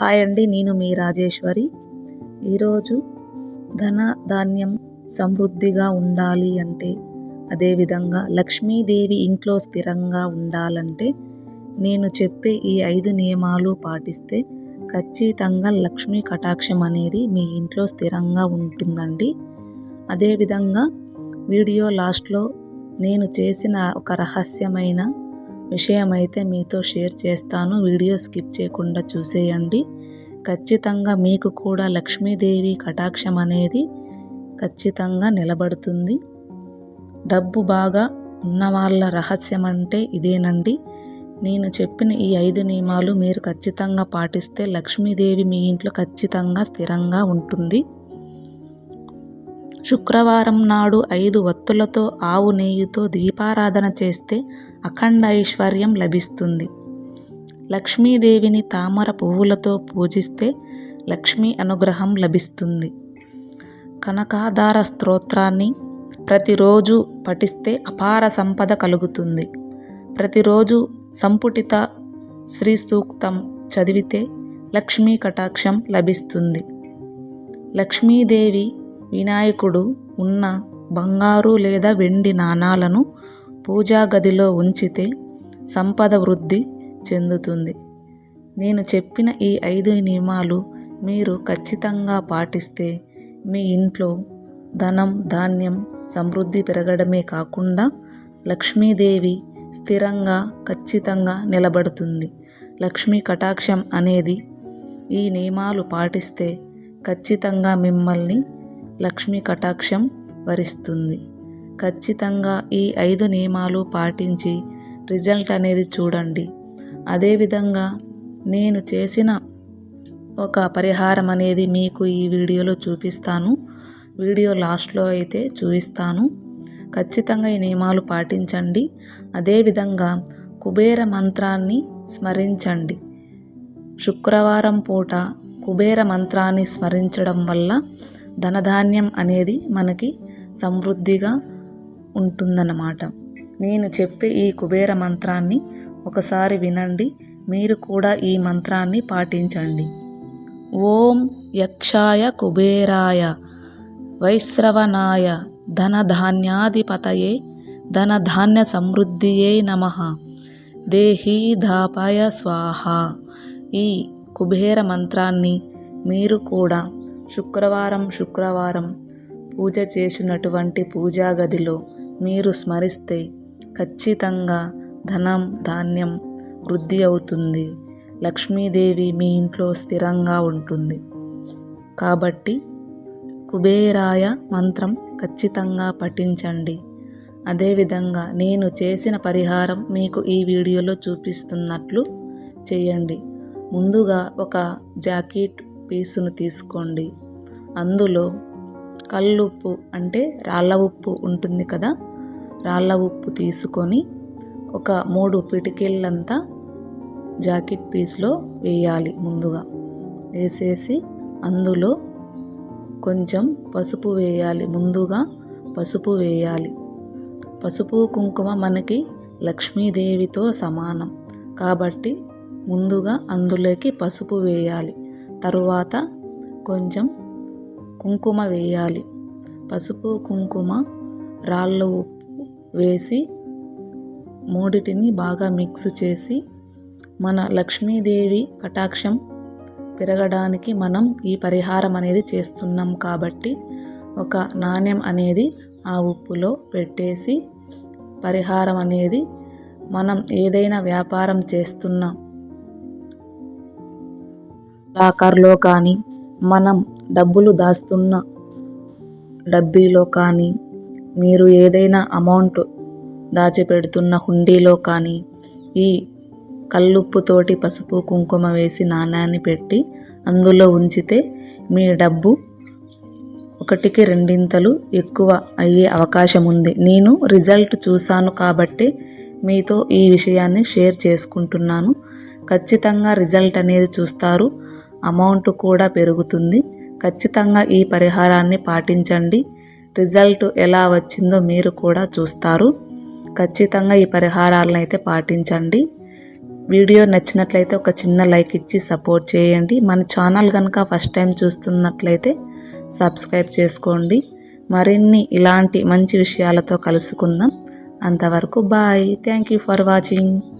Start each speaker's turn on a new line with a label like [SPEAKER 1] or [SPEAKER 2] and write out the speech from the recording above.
[SPEAKER 1] Hi అండి నేను మీ రాజేశ్వరి. ఈరోజు ధన ధాన్యం సమృద్ధిగా ఉండాలి అంటే అదేవిధంగా లక్ష్మీదేవి ఇంట్లో స్థిరంగా ఉండాలంటే నేను చెప్పే ఈ ఐదు నియమాలు పాటిస్తే ఖచ్చితంగా లక్ష్మీ కటాక్షం అనేది మీ ఇంట్లో స్థిరంగా ఉంటుందండి. అదేవిధంగా వీడియో లాస్ట్లో నేను చేసిన ఒక రహస్యమైన విషయం అయితే మీతో షేర్ చేస్తాను. వీడియో స్కిప్ చేయకుండా చూసేయండి. ఖచ్చితంగా మీకు కూడా లక్ష్మీదేవి కటాక్షం అనేది ఖచ్చితంగా నిలబడుతుంది. డబ్బు బాగా ఉన్నవాళ్ళ రహస్యం అంటే ఇదేనండి. నేను చెప్పిన ఈ ఐదు నియమాలు మీరు ఖచ్చితంగా పాటిస్తే లక్ష్మీదేవి మీ ఇంట్లో ఖచ్చితంగా స్థిరంగా ఉంటుంది. శుక్రవారం నాడు ఐదు వత్తులతో ఆవు నెయ్యితో దీపారాధన చేస్తే అఖండ ఐశ్వర్యం లభిస్తుంది. లక్ష్మీదేవిని తామర పువ్వులతో పూజిస్తే లక్ష్మీ అనుగ్రహం లభిస్తుంది. కనకాధార స్తోత్రాన్ని ప్రతిరోజు పఠిస్తే అపార సంపద కలుగుతుంది. ప్రతిరోజు సంపుటిత శ్రీ సూక్తం చదివితే లక్ష్మీ కటాక్షం లభిస్తుంది. లక్ష్మీదేవి వినాయకుడు ఉన్న బంగారు లేదా వెండి నాణాలను పూజా గదిలో ఉంచితే సంపద వృద్ధి చెందుతుంది. నేను చెప్పిన ఈ ఐదు నియమాలు మీరు ఖచ్చితంగా పాటిస్తే మీ ఇంట్లో ధనం ధాన్యం సమృద్ధి పెరగడమే కాకుండా లక్ష్మీదేవి స్థిరంగా ఖచ్చితంగా నిలబడుతుంది. లక్ష్మీ కటాక్షం అనేది ఈ నియమాలు పాటిస్తే ఖచ్చితంగా మిమ్మల్ని లక్ష్మీ కటాక్షం వరిస్తుంది. ఖచ్చితంగా ఈ ఐదు నియమాలు పాటించి రిజల్ట్ అనేది చూడండి. అదేవిధంగా నేను చేసిన ఒక పరిహారం అనేది మీకు ఈ వీడియోలో చూపిస్తాను. వీడియో లాస్ట్లో అయితే చూపిస్తాను. ఖచ్చితంగా ఈ నియమాలు పాటించండి. అదేవిధంగా కుబేర మంత్రాన్ని స్మరించండి. శుక్రవారం పూట కుబేర మంత్రాన్ని స్మరించడం వల్ల ధనధాన్యం అనేది మనకి సమృద్ధిగా ఉంటుందన్నమాట. నేను చెప్పే ఈ కుబేర మంత్రాన్ని ఒకసారి వినండి. మీరు కూడా ఈ మంత్రాన్ని పాటించండి. ఓం యక్షాయ కుబేరాయ వైశ్రవణాయ ధనధాన్యాధిపతయే ధనధాన్య సమృద్ధియే నమ. దేహీ ధాపాయ స్వాహ. ఈ కుబేర మంత్రాన్ని మీరు కూడా శుక్రవారం శుక్రవారం పూజ చేసినటువంటి పూజా గదిలో మీరు స్మరిస్తే ఖచ్చితంగా ధనం ధాన్యం వృద్ధి అవుతుంది. లక్ష్మీదేవి మీ ఇంట్లో స్థిరంగా ఉంటుంది. కాబట్టి కుబేరాయ మంత్రం ఖచ్చితంగా పఠించండి. అదేవిధంగా నేను చేసిన పరిహారం మీకు ఈ వీడియోలో చూపిస్తున్నట్లు చేయండి. ముందుగా ఒక జాకెట్ పీసును తీసుకోండి. అందులో కల్లుప్పు అంటే రాళ్ళ ఉప్పు ఉంటుంది కదా? రాళ్ళ ఉప్పు తీసుకొని ఒక మూడు పిటికెళ్ళంతా జాకెట్ పీస్లో వేయాలి ముందుగా. వేసేసి అందులో కొంచెం పసుపు వేయాలి ముందుగా. పసుపు వేయాలి. పసుపు కుంకుమ మనకి లక్ష్మీదేవితో సమానం. కాబట్టి ముందుగా అందులోకి పసుపు వేయాలి. తరువాత కొంచెం కుంకుమ వేయాలి. పసుపు కుంకుమ రాళ్ళ ఉప్పు వేసి మూడిటిని బాగా మిక్స్ చేసి మన లక్ష్మీదేవి కటాక్షం పెరగడానికి మనం ఈ పరిహారం అనేది చేస్తున్నాం కాబట్టి ఒక నాణ్యం అనేది ఆ ఉప్పులో పెట్టేసి పరిహారం అనేది మనం ఏదైనా వ్యాపారం చేస్తున్నాం లాకర్లో కానీ మనం డబ్బులు దాస్తున్న డబ్బీలో కానీ మీరు ఏదైనా అమౌంట్ దాచిపెడుతున్న హుండీలో కానీ ఈ కల్లుప్పుతోటి పసుపు కుంకుమ వేసి నాణ్యాన్ని పెట్టి అందులో ఉంచితే మీ డబ్బు ఒకటికి రెండింతలు ఎక్కువ అయ్యే అవకాశం ఉంది. నేను రిజల్ట్ చూశాను కాబట్టి మీతో ఈ విషయాన్ని షేర్ చేసుకుంటున్నాను. ఖచ్చితంగా రిజల్ట్ అనేది చూస్తారు. అమౌంట్ కూడా పెరుగుతుంది. ఖచ్చితంగా ఈ పరిహారాన్ని పాటించండి. రిజల్ట్ ఎలా వచ్చిందో మీరు కూడా చూస్తారు. ఖచ్చితంగా ఈ పరిహారాలను అయితే పాటించండి. వీడియో నచ్చినట్లయితే ఒక చిన్న లైక్ ఇచ్చి సపోర్ట్ చేయండి. మన ఛానల్ కనుక ఫస్ట్ టైం చూస్తున్నట్లయితే సబ్స్క్రైబ్ చేసుకోండి. మరిన్ని ఇలాంటి మంచి విషయాలతో కలుసుకుందాం. అంతవరకు bye. Thank you for watching.